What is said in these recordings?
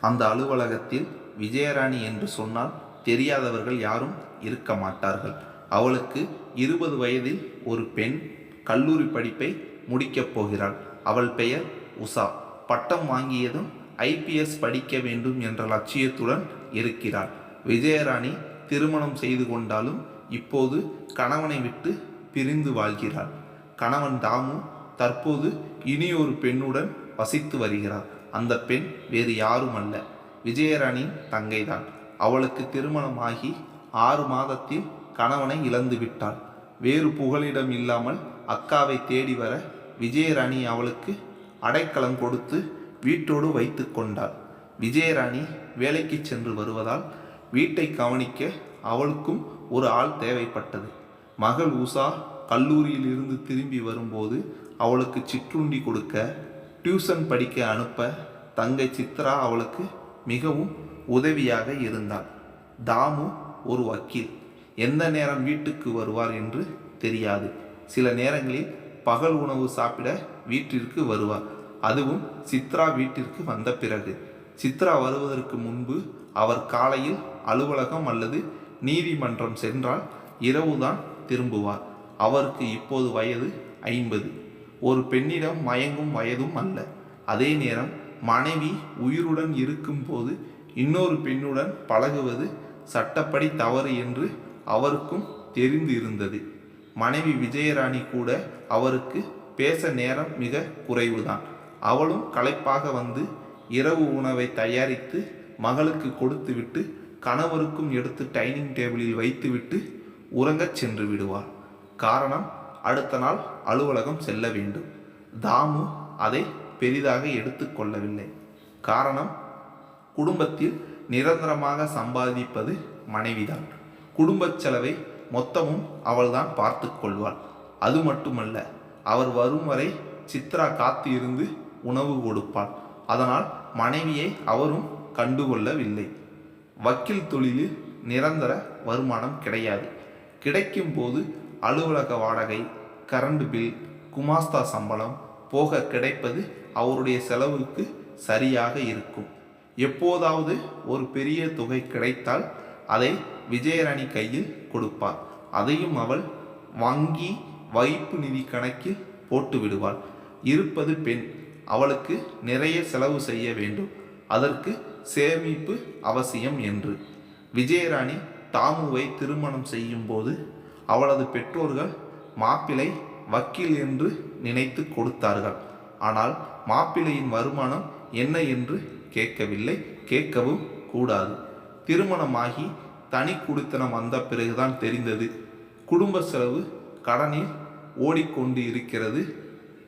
அந்த அலுவலகத்தில் விஜயராணி என்று சொன்னால் தெரியாதவர்கள் யாரும் இருக்க மாட்டார்கள். அவளுக்கு இருபது வயதில் ஒரு பெண் கல்லூரி படிப்பை முடிக்கப் போகிறாள். அவள் பெயர் உஷா. பட்டம் வாங்கியதும் ஐபிஎஸ் படிக்க வேண்டும் என்ற லட்சியத்துடன் இருக்கிறாள். விஜயராணி திருமணம் செய்து கொண்டாலும் இப்போது கணவனை விட்டு பிரிந்து வாழ்கிறாள். கணவன் தாமு தற்போது இனியொரு பெண்ணுடன் வசித்து வருகிறார். அந்த பெண் வேறு யாரும் அல்ல விஜயராணியின் தங்கைதான். அவளுக்கு திருமணமாகி ஆறு மாதத்தில் கணவனை இழந்து விட்டாள். வேறு புகலிடம் இல்லாமல் அக்காவை தேடி வர விஜயராணி அவளுக்கு அடைக்கலம் கொடுத்து வீட்டோடு வைத்து கொண்டாள். விஜயராணி வேலைக்கு சென்று வருவதால் வீட்டை கவனிக்க அவளுக்கும் ஒரு ஆள் தேவைப்பட்டது. மகள் உஷா கல்லூரியில் இருந்து திரும்பி வரும்போது அவளுக்கு சிற்றுண்டி கொடுக்க டியூஷன் படிக்க அனுப்ப தங்கை சித்ரா அவளுக்கு மிகவும் உதவியாக இருந்தாள். தாமு ஒரு வக்கீல். எந்த நேரம் வீட்டுக்கு வருவார் என்று தெரியாது. சில நேரங்களில் பகல் உணவு சாப்பிட வீட்டிற்கு வருவார். அதுவும் சித்ரா வீட்டிற்கு வந்த பிறகு. சித்ரா வருவதற்கு முன்பு அவர் காலையில் அலுவலகம் அல்லது நீதிமன்றம் சென்றால் இரவுதான் திரும்புவார். அவருக்கு இப்போது வயது ஐம்பது. ஒரு பெண்ணிடம் மயங்கும் வயதும் அல்ல. அதே நேரம் மனைவி உயிருடன் இருக்கும்போது இன்னொரு பெண்ணுடன் பழகுவது சட்டப்படி தவறு என்று அவருக்கும் தெரிந்து இருந்தது மனைவி விஜயராணி கூட அவருக்கு பேச நேரம் மிக குறைவுதான். அவளும் களைப்பாக வந்து இரவு உணவை தயாரித்து மகளுக்கு கொடுத்துவிட்டு கணவருக்கும் எடுத்து டைனிங் டேபிளில் வைத்துவிட்டு உறங்கச் சென்று விடுவாள். காரணம் அடுத்த நாள் அலுவலகம் செல்ல வேண்டும். தாமு அதை பெரிதாக எடுத்துக்கொள்ளவில்லை காரணம் குடும்பத்தில் நிரந்தரமாக சம்பாதிப்பது மனைவிதான். குடும்பச் செலவை மொத்தமும் அவள்தான் பார்த்து கொள்வாள். அது மட்டுமல்ல அவர் வரும் வரை சித்ரா காத்து இருந்து உணவு கொடுப்பாள். அதனால் மனைவியை அவரும் கண்டுகொள்ளவில்லை. வக்கீல் தொழிலில் நிரந்தர வருமானம் கிடையாது. கிடைக்கும் போது அலுவலக வாடகை கரண்ட் பில் குமாஸ்தா சம்பளம் போக கிடைப்பது அவருடைய செலவுக்கு சரியாக இருக்கும். எப்போதாவது ஒரு பெரிய தொகை கிடைத்தால் அதை விஜயராணி கையில் கொடுப்பார். அதையும் அவள் வங்கி வைப்பு நிதி கணக்கில் போட்டு விடுவாள். இருப்பது பெண் அவளுக்கு நிறைய செலவு செய்ய வேண்டும். அதற்கு சேமிப்பு அவசியம் என்று. விஜயராணி தாமுவை திருமணம் செய்யும்போது அவளது பெற்றோர்கள் மாப்பிளை வக்கீல் என்று நினைத்து கொடுத்தார்கள். ஆனால் மாப்பிள்ளையின் வருமானம் என்ன என்று கேட்கவில்லை. கேட்கவும் கூடாது. திருமணமாகி தனி குடித்தனம் வந்த பிறகுதான் தெரிந்தது. குடும்ப செலவு கடனில் ஓடிக்கொண்டு இருக்கிறது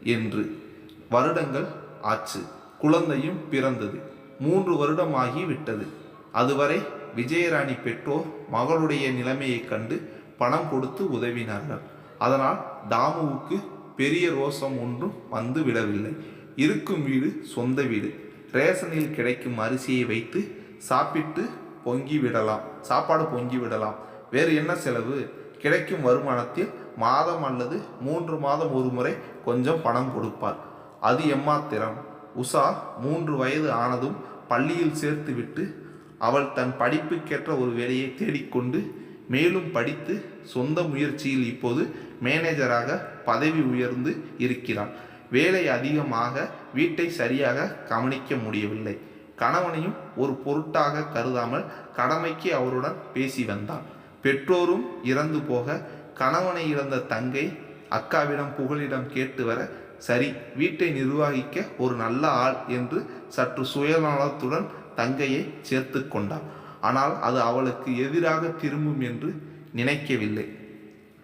என்று. வருடங்கள் ஆச்சு. குழந்தையும் பிறந்தது. மூன்று வருடமாகி விட்டது. அதுவரை விஜயராணி பெற்றோர் மகளுடைய நிலைமையைக் கண்டு பணம் கொடுத்து உதவினார்கள். அதனால் தாமுவுக்கு பெரிய ரோசம் ஒன்றும் வந்து விடவில்லை. இருக்கும் வீடு சொந்த வீடு. ரேஷனில் கிடைக்கும் அரிசியை வைத்து சாப்பிட்டு பொங்கி விடலாம். சாப்பாடு பொங்கி விடலாம். வேறு என்ன செலவு? கிடைக்கும் வருமானத்தில் மாதம் அல்லது மூன்று மாதம் ஒரு முறை கொஞ்சம் பணம் கொடுப்பார். அது எம்மாத்திரம். உஷா மூன்று வயது ஆனதும் பள்ளியில் சேர்த்துவிட்டு அவள் தன் படிப்புக்கேற்ற ஒரு வேலையை தேடிக்கொண்டு மேலும் படித்து சொந்த முயற்சியில் இப்போது மேனேஜராக பதவி உயர்ந்து இருக்கிறான். வேலை அதிகமாக வீட்டை சரியாக கவனிக்க முடியவில்லை. கணவனையும் ஒரு பொருட்டாக கருதாமல் கடமைக்கு அவருடன் பேசி வந்தான். பெற்றோரும் இறந்து போக கணவனை இழந்த தங்கை அக்காவிடம் புகழிடம் கேட்டு வர சரி வீட்டை நிர்வகிக்க ஒரு நல்ல ஆள் என்று சற்று சுயநலத்துடன் தங்கையை சேர்த்து கொண்டாள் ஆனால் அது அவளுக்கு எதிராக திரும்பும் என்று நினைக்கவில்லை.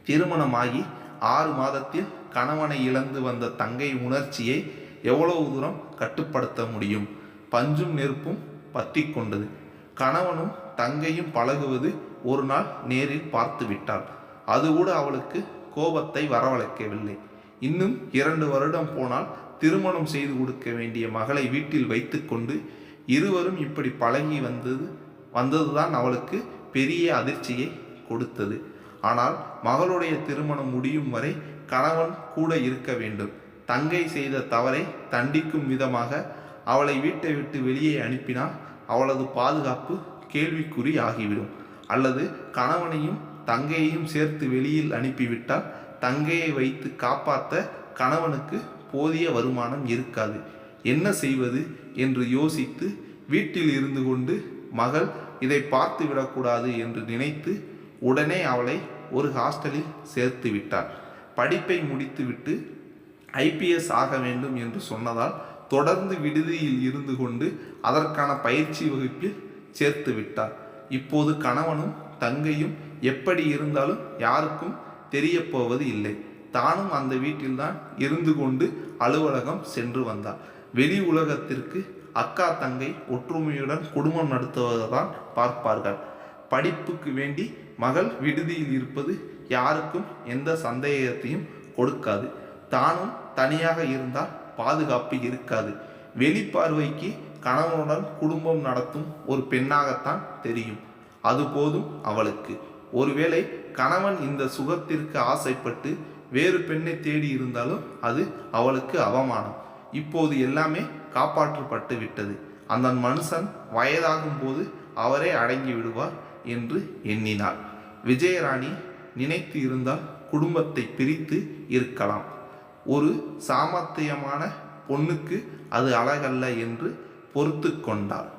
திருமணமாகி ஆறு மாதத்தில் கணவனை இழந்து வந்த தங்கை உணர்ச்சியை எவ்வளவு தூரம் கட்டுப்படுத்த முடியும்? பஞ்சும் நெருப்பும் பத்தி கொண்டது. கணவனும் தங்கையும் பழகுவது ஒரு நாள் நேரில் பார்த்து விட்டாள். அது கூட அவளுக்கு கோபத்தை வரவழைக்கவில்லை. இன்னும் இரண்டு வருடம் போனால் திருமணம் செய்து கொடுக்க வேண்டிய மகளை வீட்டில் வைத்துக்கொண்டு இருவரும் இப்படி பழகி வந்தது வந்ததுதான் அவளுக்கு பெரிய அதிர்ச்சியை கொடுத்தது. ஆனால் மகளுடைய திருமணம் முடியும் வரை கணவன் கூட இருக்க வேண்டும். தங்கை செய்த தவறை தண்டிக்கும் விதமாக அவளை வீட்டை விட்டு வெளியே அனுப்பினால் அவளது பாதுகாப்பு கேள்விக்குறி ஆகிவிடும். அல்லது கணவனையும் தங்கையையும் சேர்த்து வெளியில் அனுப்பிவிட்டால் தங்கையை வைத்து காப்பாற்ற கணவனுக்கு போதிய வருமானம் இருக்காது. என்ன செய்வது என்று யோசித்து வீட்டில் இருந்து கொண்டு மகள் இதை பார்த்து விடக்கூடாது என்று நினைத்து உடனே அவளை ஒரு ஹாஸ்டலில் சேர்த்து விட்டார் படிப்பை முடித்துவிட்டு ஐபிஎஸ் ஆக வேண்டும் என்று சொன்னதால் தொடர்ந்து விடுதியில் இருந்து கொண்டு அதற்கான பயிற்சி வகுப்பில் சேர்த்து விட்டார் இப்போது கணவனும் தங்கையும் எப்படி இருந்தாலும் யாருக்கும் தெரியப்போவது இல்லை. தானும் அந்த வீட்டில்தான் இருந்து கொண்டு அலுவலகம் சென்று வந்தார் வெளி உலகத்திற்கு அக்கா தங்கை ஒற்றுமையுடன் குடும்பம் நடத்துவதுதான் பார்ப்பார்கள். படிப்புக்கு வேண்டி மகள் விடுதியில் இருப்பது யாருக்கும் எந்த சந்தேகத்தையும் கொடுக்காது. தானும் தனியாக இருந்தால் பாதுகாப்பு இருக்காது. வெளிப்பார்வைக்கு கணவனுடன் குடும்பம் நடத்தும் ஒரு பெண்ணாகத்தான் தெரியும். அது போதும் அவளுக்கு. ஒருவேளை கணவன் இந்த சுகத்திற்கு ஆசைப்பட்டு வேறு பெண்ணை தேடி இருந்தாலும் அது அவளுக்கு அவமானம். இப்போது எல்லாமே காப்பாற்றப்பட்டு விட்டது. அந்த மனுஷன் வயதாகும் போது அவரே அடங்கி விடுவார் என்று எண்ணினாள். விஜயராணி நினைத்து இருந்தால் குடும்பத்தை பிரித்து இருக்கலாம். ஒரு சாமர்த்தியமான பொண்ணுக்கு அது அழகல்ல என்று பொறுத்து கொண்டாள்.